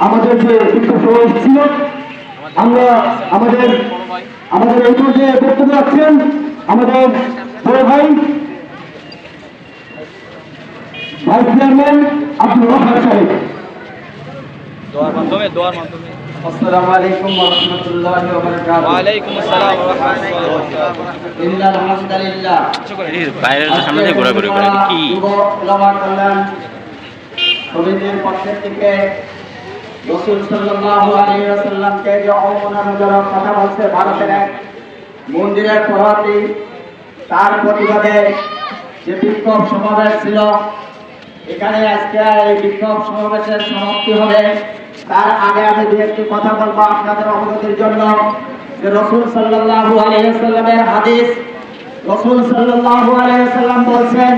আমাদের যে ছিল আমরা আমাদের আমাদের এই পর্যায়ে বক্তব্য রাখছেন আমাদের বড় ভাই, ভাইস চেয়ারম্যান আব্দুল রহমান সাহেব। দোয়ার মাধ্যমে দোয়ার মাধ্যমে। আসসালামু আলাইকুম ওয়া রাহমাতুল্লাহি ওয়া বারাকাতুহু ওয়ালাইকুম আসসালাম ওয়া রাহমাতুল্লাহি ওয়া বারাকাতুহু ইন্নাল হামদালিল্লাহ বাইরের সামনে দিয়ে ঘোরাঘুরি করে কি? উলামা কল্যাণ সমিতির পক্ষের থেকে রসুল সাল্লাল্লাহু আলাইহি ওয়াসাল্লামকে যে অবমাননাজনক কথা বলছে ভারতের এক মন্দিরের প্রভাতী তার প্রতিবাদে যে বিক্ষোভ সমাবেশ ছিল এখানে আজকে এই বিক্ষোভ সমাবেশের সমাপ্তি হবে। তার আগে আমি দু একটি কথা বলব আপনাদের অবগতির জন্য রসুল সাল্লাল্লাহু আলাইহি হাদিস, রসুল সাল্লাল্লাহু আলাইহি বলছেন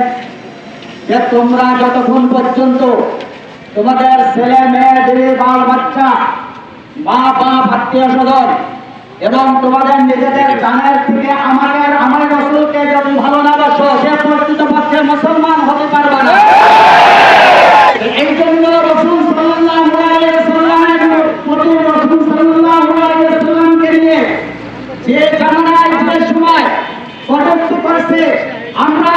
যে তোমরা যতক্ষণ পর্যন্ত তোমাদের ছেলে, মেয়ে দিদি বাল, বাচ্চা, মা, বাপ, আত্মীয় স্বজন এবং তোমাদের নিজেদের জানের থেকে আমাদের, আমার যে জামানায় সময় কটক্ষ করেছে আমরা